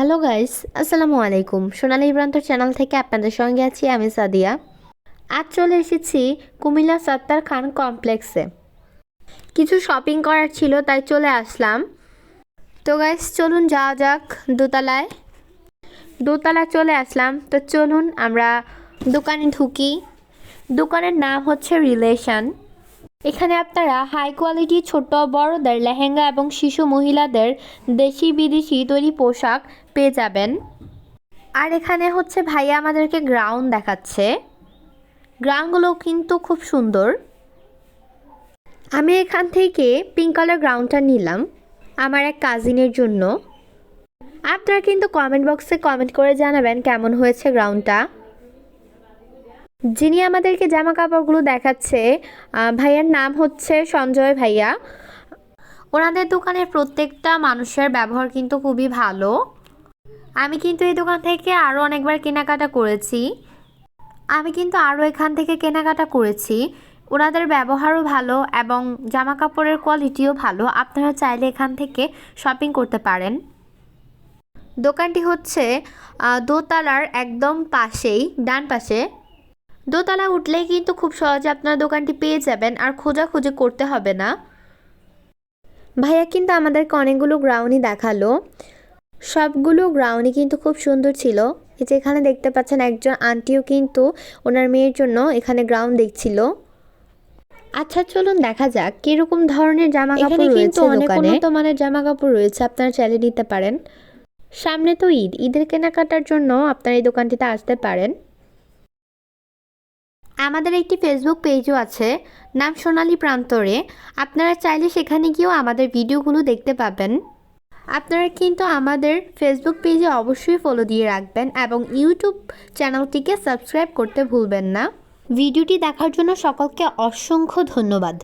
Hello guys আসসালামু আলাইকুম সোনালী প্রান্তর চ্যানেল থেকে আপনাদের সঙ্গে আছি, আমি সাদিয়া। আজ চলে এসেছি কুমিল্লা সত্তার খান কমপ্লেক্সে কিছু শপিং করার ছিল, তাই চলে আসলাম। তো গাইস চলুন যাওয়া যাক দোতলায়। দোতলায় চলে আসলাম। তো, চলুন আমরা দোকানে ঢুকি। দোকানের নাম হচ্ছে রিলেশন এখানে আপনারা হাই কোয়ালিটি ছোট, বড়দের লেহেঙ্গা এবং শিশু মহিলাদের দেশি বিদেশি তৈরি পোশাক পেয়ে যাবেন। আর এখানে হচ্ছে ভাইয়া আমাদেরকে গ্রাউন্ড দেখাচ্ছে। গ্রাউন্ডগুলো কিন্তু খুব সুন্দর। আমি এখান থেকে পিঙ্ক কালার গ্রাউন্ডটা নিলাম আমার এক কাজিনের জন্য। আপনারা কিন্তু কমেন্ট বক্সে কমেন্ট করে জানাবেন কেমন হয়েছে গ্রাউন্ডটা যিনি আমাদেরকে জামা কাপড়গুলো দেখাচ্ছে ভাইয়ার নাম হচ্ছে সঞ্জয় ভাইয়া। ওনাদের দোকানের প্রত্যেকটা মানুষের ব্যবহার কিন্তু খুবই ভালো। আমি কিন্তু এই দোকান থেকে আরও অনেকবার কেনাকাটা করেছি। আমি কিন্তু আরও এখান থেকে কেনাকাটা করেছি। ওনাদের ব্যবহারও ভালো এবং জামা কাপড়ের কোয়ালিটিও ভালো। আপনারা চাইলে এখান থেকে শপিং করতে পারেন। দোকানটি হচ্ছে দোতলার একদম পাশেই, ডান পাশে। দোতলা উঠলেই কিন্তু খুব সহজে আপনার দোকানটি পেয়ে যাবেন আর খোঁজাখুঁজি করতে হবে না। ভাইয়া কিন্তু আমাদেরকে অনেকগুলো গ্রাউন্ডই দেখাল। সবগুলো গ্রাউন্ডই কিন্তু খুব সুন্দর ছিল। এই যে এখানে দেখতে পাচ্ছেন একজন আন্টিও কিন্তু ওনার মেয়ের জন্য এখানে গ্রাউন্ড দেখছিল। আচ্ছা চলুন দেখা যাক কীরকম ধরনের জামা কাপড় রয়েছে অনেক উন্নত মানের জামা কাপড় রয়েছে আপনারা চাইলে নিতে পারেন। সামনে তো ঈদ ঈদের কেনাকাটার জন্য আপনারা এই দোকানটিতে আসতে পারেন। আমাদের একটি ফেসবুক পেজও আছে, নাম সোনালি প্রান্তরে। আপনারা চাইলে সেখানে গিয়েও আমাদের ভিডিওগুলো দেখতে পাবেন। আপনারা কিন্তু আমাদের ফেসবুক পেজে অবশ্যই ফলো দিয়ে রাখবেন এবং ইউটিউব চ্যানেলটিকে সাবস্ক্রাইব করতে ভুলবেন না। ভিডিওটি দেখার জন্য সকলকে অসংখ্য ধন্যবাদ।